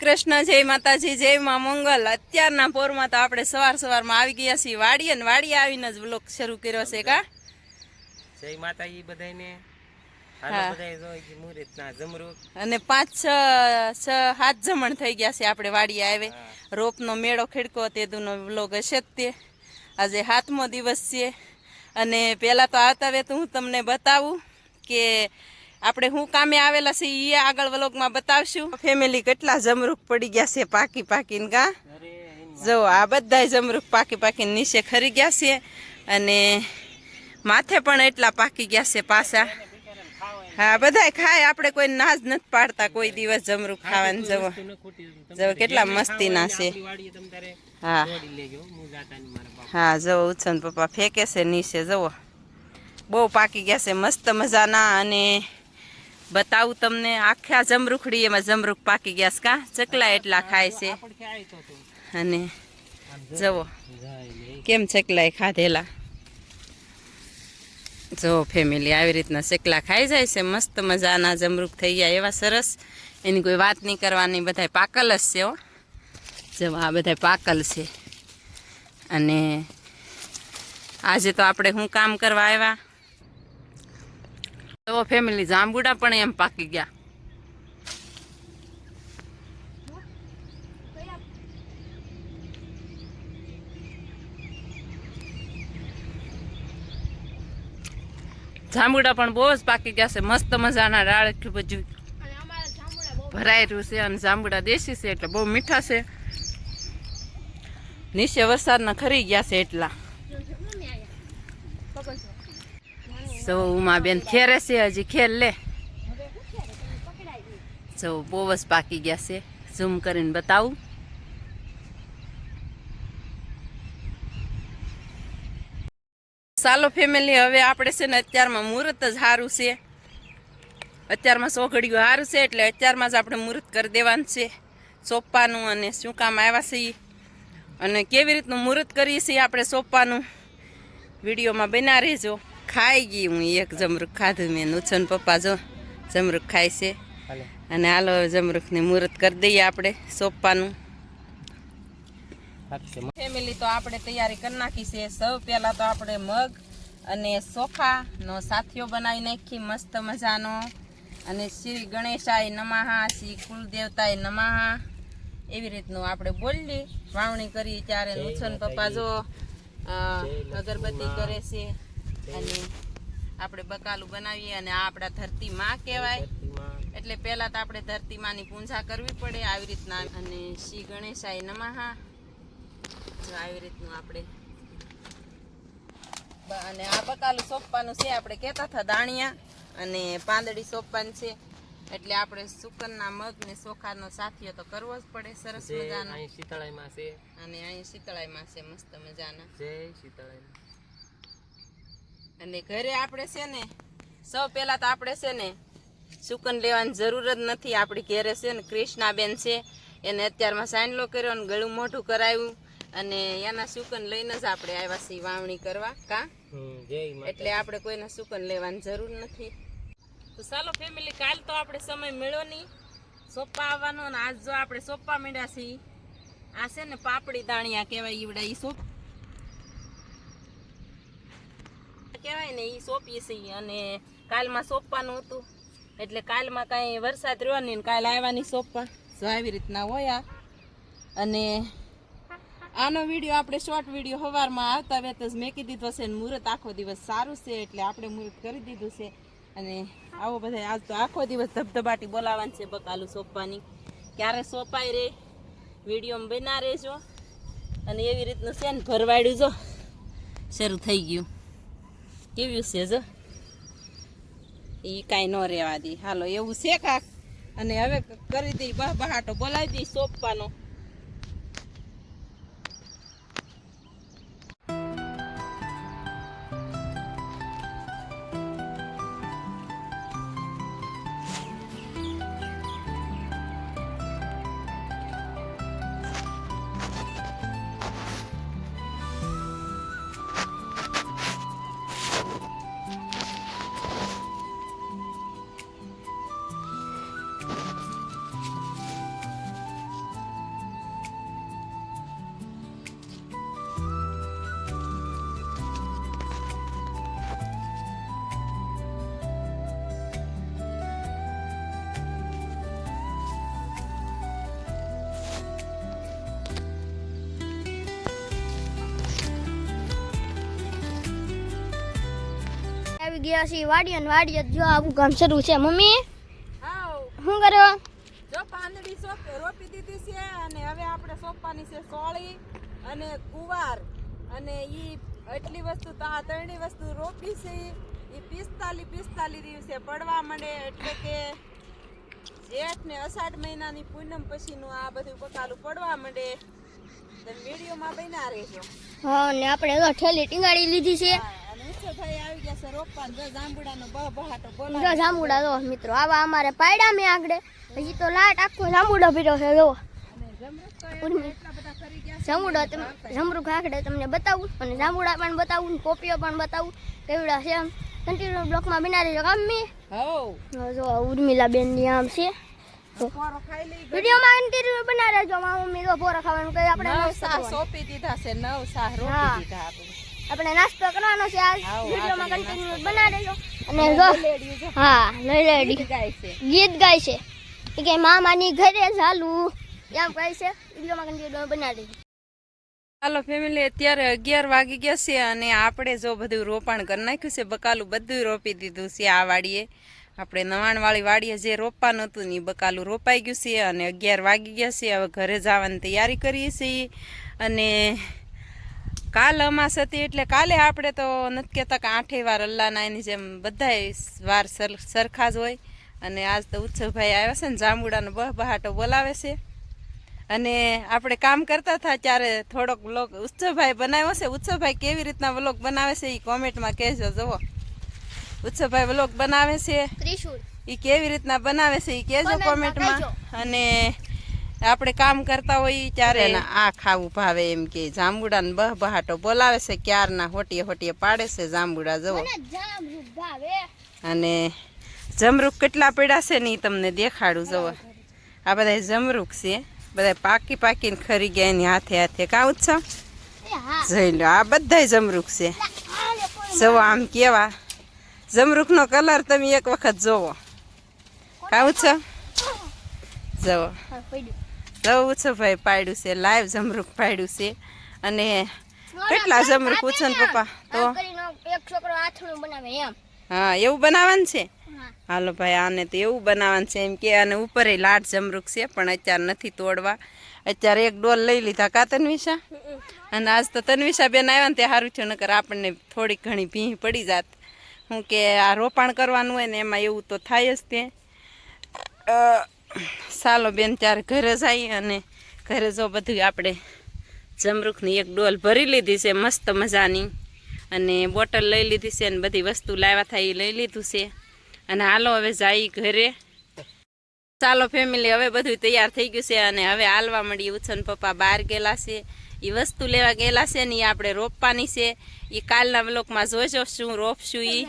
કૃષ્ણ જય માતાજી જય માં મંગલ. અત્યારના પોરમાં તો આપણે સવાર સવારમાં આવી ગયા છીએ વાડીએ ને વાડી આવીને જ બ્લોક શરૂ કર્યો છે કા? જય માતાજી બધાયને. હા. હાલો બધાય જો ઈ મુહૂર્ત ના જમરૂક અને પાંચ છ છ હાથ જમણ થઈ ગયા છે આપણે વાડીએ આવે. રોપનો મેળો ખેડકો તેદુનો બ્લોગ હશે જ તે. આજે સાતમો દિવસ છે. અને પહેલાં તો આવતા વે તો હું તમને બતાવું કે આપણે હું કામે આવેલા છે એ આગળ વ્લોગમાં બતાવશું. ફેમિલી કેટલા જમરૂખ પડી ગયા છે પાકી પાકીને કા જો, આ બધાય જમરૂખ પાકી પાકીને નીચે ખરી ગયા છે અને માથે પણ એટલા પાકી ગયા છે પાછા. હા, બધાય ખાય, આપણે કોઈ નાજ નથી પાડતા કોઈ દિવસ જમરૂખ ખાવાનું. જવો વસ્તુ ન ખોટી હતું. તમે જો, કેટલા મસ્તી મસ્તીના છે. હા. હા જવો ઉછન પપ્પા ફેંકે છે નીચે જવો બહુ પાકી ગયા છે, મસ્ત મજાના અને બતાવું તમને, આખા જમરૂખડી એમાં જમરૂખ પાકી ગયા છે કા? ચકલા એટલા ખાય છે. અને જવો કેમ ચકલાય ખાધેલા? જો ફેમિલી આવી રીતના ચકલા ખાઈ જાય છે, મસ્ત મજાના જમરૂખ થઈ ગયા, એવા સરસ. એની કોઈ વાત નહીં કરવાની, બધાય પાકલ જ છે હો. જો આ બધાય પાકલ છે. અને આજે તો આપણે શું કામ કરવા આવ્યા? તો ફેમિલી જાંબુડા પણ એમ પાકી ગયા. જાંબુડા પણ બહુ જ પાકી ગયા છે. મસ્ત મજાના ડાળ એટલું બધું ભરાયેલું છે અને જાંબુડા દેશી છે એટલે બહુ મીઠા છે. નીચે વરસાદના ખરી ગયા છે એટલા. જો ઉમા બેન ખેરે છે, હજી ખેર લે. જો બોવસ પાકી ગયા છે. ઝૂમ કરીને બતાવું. ચાલો ફેમિલી હવે આપણે છે ને અત્યારમાં મુહૂર્ત જ સારું છે. અત્યારમાં સોઘડિયું સારું છે, એટલે અત્યારમાં જ આપણે મુહૂર્ત કરી દેવાનું છે. સોંપવાનું અને શું કામ આવ્યા છે ઈ. અને કેવી રીતનું મુહૂર્ત કરીએ છીએ આપણે સોંપવાનું. વિડીયોમાં બના રહેજો. ખાઈ ગઈ હું એક જમરૂખ ખાધું મેં. નુછન પપ્પા જો જમરૂખ ખાય છે. અને હાલો હવે જમરૂકની મુહૂર્ત કરી દઈએ આપણે સોંપવાનું. ફેમિલી તો આપણે તૈયારી કરી નાખી છે. સૌ પહેલાં તો આપણે મગ અને સોખાનો સાથીઓ બનાવી નાખી. મસ્ત મજાનો. અને શ્રી ગણેશાય નમાહા શ્રી કુલદેવતાય નમાહા એવી રીતનું આપણે બોલી વાવણી કરી ત્યારે. નુછન પપ્પા જો અગરબત્તી કરે છે. અને આપણે બકાલું બનાવીએ અને આ આપણા ધરતી માં કહેવાય એટલે પહેલાં તો આપણે ધરતી માની પૂજા કરવી પડે આવી રીતના. અને શ્રી ગણેશાય નમઃ. જો આવી રીતનું આપણે અને આ બકાલું સોંપવાનું છે આપણે કહેતા હતા દાણિયા. અને પાંદડી સોંપવાનું છે. એટલે આપણે સુકનના મગ ને ચોખાનો સાથીઓ તો કરવો જ પડે સરસ મજાનો. અહીં શીતળાઈમાં છે. અને અહીં શીતળાઈમાં છે મસ્ત મજાના. જય શીતળાઈ અને ઘરે આપણે છે ને સૌ પહેલા તો આપણે છે ને સુકન લેવાની જરૂર જ નથી. આપણી ઘરે છે ને કૃષ્ણાબેન છે એને અત્યારમાં સાંડલો કર્યો અને ગળું મોઢું કરાવ્યું. અને એના સુકન લઈને જ આપણે આવ્યા છીએ વાવણી કરવા. કા? એટલે આપણે કોઈને સુકન લેવાની જરૂર નથી. તો ચાલો ફેમિલી કાલ તો આપણે સમય મળ્યો નહીં. સોપા આવવાનો અને આજ જો આપણે સોપા મેળ્યા છીએ. આ છે ને પાપડી દાણિયા કહેવાય ઈવડા ઈ સોપ કહેવાય ને એ સોંપી છીએ અને કાલમાં સોંપવાનું હતું. એટલે કાલમાં કાંઈ વરસાદ રહ્યો નહીં કાલ આવવાની સોંપવા. જો આવી રીતના હોય અને આનો વીડિયો આપણે શોર્ટ વીડિયો સવારમાં આવતા વેત જ મેકી દીધો છે ને, મુહૂર્ત આખો દિવસ સારું છે એટલે આપણે મુહૂર્ત કરી દીધું છે. અને આવો બધા આજ તો આખો દિવસ ધબધબાટી બોલાવવાની છે બકાલુ સોંપવાની. ક્યારે સોંપાય રે? વિડીયોમાં બના રહેજો. અને એવી રીતનું છે ને, ભરવાડ્યું જો. શરૂ થઈ ગયું. કેવું છે જો? એ કાંઈ ન રહેવા દે. હાલો, એવું છે કાક? અને હવે કરી દઈ બહ બહાટો બોલાવી દઈ સોંપવાનો. ગયા છીએ વાડી અને વાડીએ જો આવું કામ શરૂ છે. મમ્મી શું કરો? જો પાંદડી સોપ રોપી દીધી છે અને હવે આપણે સોંપવાની છે સોળી અને કુવાર અને ઈ એટલી વસ્તુ તો આ ત્રણેય વસ્તુ રોપી છે. ઈ પિસ્તાલી પિસ્તાલી દિવસે પડવા માંડે એટલે કે જેઠ ને અષાઢ મહિનાની પૂનમ પછીનું આ બધું પકાલું પડવા માંડે. તમે વિડીયોમાં બન્યા રહેજો. હા ને આપણે તો ઠેલી ટીંગાડી લીધી છે. જો જાંબુડા જો મિત્રો આવા અમારે પાડ્યા મેં આગળ. હજી તો લાટ આખો જાંબુડો પીરો છે જો. જાંબુડો જમરૂખ આખડે તમને બતાવું અને જાંબુડા પણ બતાવું ને પોપીઓ પણ બતાવું. કેવડા છે આમ કન્ટિન્યુ બ્લોકમાં બનાવી દેજો કામ હવ. જો ઉર્મિલા બેનની આમ છે. વિડીયોમાં ઇન્ટિરિયર બના રહેજો મારા મમ્મી તો ભોરો ખાવાનું કઈ આપણે નવ શાહ દીધા છે નવ સાહ રોપી દીધા આપણે. આપણે નાસ્તો કરવાનો છે આજ. વિડીયોમાં કન્ટિન્યુ બના દેજો અને જો હા લઈ લેડી. ગીત ગાય છે. ગીત ગાય છે. એ કે મામાની ઘરે ચાલુ. એમ કહે છે વિડીયોમાં કન્ટિન્યુ બના દેજો. હાલો ફેમિલી અત્યારે અગિયાર વાગી ગયા છે અને આપણે જો બધું રોપાણ કરી નાખ્યું છે બકાલું બધું રોપી દીધું છે આ વાડીએ. આપણે નવાણવાળી વાડીએ જે રોપવાનું હતું ને એ બકાલું રોપાઈ ગયું છે અને અગિયાર વાગી ગયા છે હવે ઘરે જવાની તૈયારી કરીએ છીએ. અને કાલ અમાસ હતી એટલે કાલે આપણે તો નથી કહેતા કે આઠે વાર અલ્લાના એની જેમ બધાય વાર સરખા જ હોય. અને આજ તો ઉત્સવભાઈ આવ્યા છે ને જાંબુડાનો બહ બહાટો બોલાવે છે. અને આપણે કામ કરતા હતા ત્યારે થોડોક વ્લોગ ઉત્સવભાઈ બનાવ્યો છે. ઉત્સવભાઈ કેવી રીતના વ્લોગ બનાવે છે એ કોમેન્ટમાં કહેજો જુઓ. ઉત્સવભાઈ વ્લોગ બનાવે છે. એ કેવી રીતના બનાવે છે એ કહેજો કોમેન્ટમાં અને આપણે કામ કરતા હોઈએ ત્યારે આ ખાવું ભાવે એમ કે જાંબુડાને બહ બહાટો બોલાવે છે ક્યારના હોટીએ હોટીએ પાડે છે જાંબુડા ભાવે. અને જમરૂખ કેટલા પડ્યા છે ને એ તમને દેખાડું જુઓ. આ બધા જમરૂખ છે બધા પાકી પાકીને ખરી ગયા એની હાથે હાથે. કાઉ છો જોઈ લો આ બધાય જમરૂખ છે. જવો આમ કેવા. જમરૂખનો કલર તમે એક વખત જોવો. કાઉ છો? જવો. જવું ઉત્સવભાઈ પાડ્યું છે લાઈવ જમરૂખ પાડ્યું છે. અને કેટલા જમરૂખ ઉછન પપ્પા? તો? એક છોકરો આથણું બનાવે એમ. હા એવું બનાવવાનું છે? હાલો ભાઈ આને તો એવું બનાવવાનું છે એમ કે અને ઉપર લાટ જમરૂખ છે પણ અત્યારે નથી તોડવા. અત્યારે એક ડોલ લઈ લીધા. કા તન્વિશા અને આજ તો તન્વિશા બેન આવ્યા ને તે સારું થયું નકર આપણને થોડીક ઘણી ભીહ પડી જાત. હું કે આ રોપાણ કરવાનું હોય ને એમાં એવું તો થાય જ તે. સાલો બેન ત્યારે ઘરે જાય અને ઘરે જો બધું આપણે જમરૂખની એક ડોલ ભરી લીધી છે, મસ્ત મજાની. અને બોટલ લઈ લીધી છે અને બધી વસ્તુ લાવ્યા થાય એ લઈ લીધું છે. અને હાલો હવે જાય ઘરે. ચાલો ફેમિલી હવે બધું તૈયાર થઈ ગયું છે અને હવે હાલવા મળી ઉછન પપ્પા બહાર ગયેલા છે. એ વસ્તુ લેવા ગયેલા છે ને એ આપણે રોપવાની છે. એ કાલના બ્લોકમાં જોજો શું રોપશું એ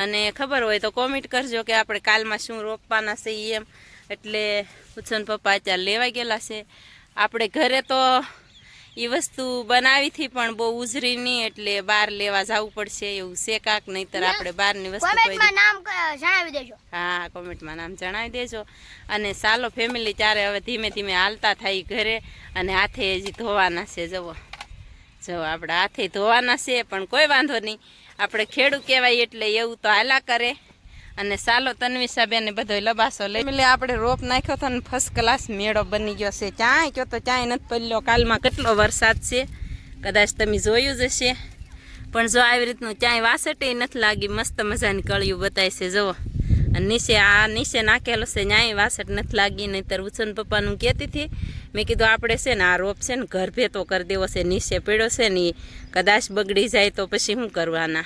અને ખબર હોય તો કોમેન્ટ કરજો કે આપણે કાલમાં શું રોપવાના છે એમ. એટલે ઉછન પપ્પા અત્યારે લેવા ગયેલા છે. આપણે ઘરે તો એ વસ્તુ બનાવી હતી પણ બહુ ઉજરી નહીં એટલે બહાર લેવા જવું પડશે એવું છે કાક નહીતર આપણે બહારની વસ્તુ કોમેન્ટમાં નામ જણાવી દેજો. હા કોમેન્ટમાં નામ જણાવી દેજો. અને સાલો ફેમિલી ત્યારે હવે ધીમે ધીમે હાલતા થાય ઘરે અને હાથે હજી ધોવાના છે જવો જો આપણે હાથે ધોવાના છે પણ કોઈ વાંધો નહીં. આપણે ખેડૂત કહેવાય એટલે એવું તો હાલા કરે. અને સાલો તન્વિષાબેન બધો લબાસો લઈ એટલે આપણે રોપ નાખ્યો હતો ને ફર્સ્ટ ક્લાસ મેળો બની ગયો છે. ચાંય કયો તો ચાંય નથી પડ્યો. કાલમાં કેટલો વરસાદ છે? કદાચ તમે જોયું જ હશે. પણ જો આવી રીતનું ચાંય વાસટે નથી લાગી, મસ્ત મજાની કળિયું બતાય છે, જુઓ. અને નીચે આ નીચે નાખેલો છે, ન્યાય વાસટ નથી લાગી. નહીંતર ઉછન પપ્પાનું કહેતી હતી. મેં કીધું, આપણે છે ને આ રોપ છે ને ઘર ભેતો કરી દેવો છે, નીચે પીડો છે ને કદાચ બગડી જાય તો પછી શું કરવાના?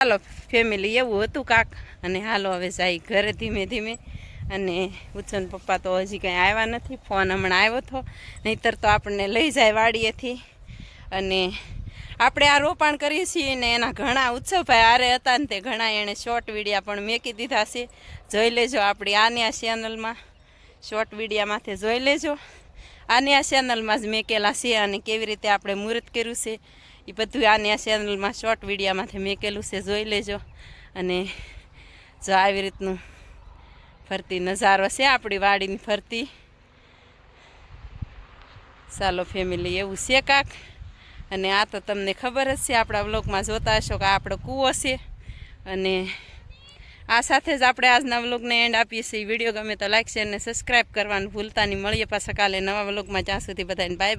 હાલો ફેમિલી એવું હતું કાક. અને હાલો, હવે જાય ઘરે ધીમે ધીમે. અને ઉછન પપ્પા તો હજી કંઈ આવ્યા નથી. ફોન હમણાં આવ્યો હતો નહીંતર તો આપણને લઈ જાય વાડીએથી. અને આપણે આ રોપાણ કરીએ છીએ ને એના ઘણા ઉત્સવભાઈ આરે હતા ને તે ઘણા એણે શોર્ટ વિડીયા પણ મેકી દીધા છે. જોઈ લેજો આપણી આની આ ચેનલમાં શોર્ટ વિડીયામાંથી જોઈ લેજો. આની આ ચેનલમાં જ મેકેલા છે અને કેવી રીતે આપણે મુહૂર્ત કર્યું છે. એ બધું આની આ ચેનલમાં શોર્ટ વિડીયામાંથી મેકેલું છે, જોઈ લેજો. અને જો આવી રીતનું ફરતી નજારો છે આપણી વાડીની ફરતી. ચાલો ફેમિલી એવું છે કાક? અને આ તો તમને ખબર જ છે, આપણા વ્લોગમાં જોતા હશો કે આપણો કૂવો છે. અને આ સાથે જ આપણે આજના વ્લોગને એન્ડ આપીએ છીએ. વીડિયો ગમે તો લાઈક શેર અને સબસ્ક્રાઈબ કરવાનું ભૂલતા નહીં. મળીએ પાછા કાલે નવા વ્લોગમાં જ્યાં સુધી બધાને બાય બાય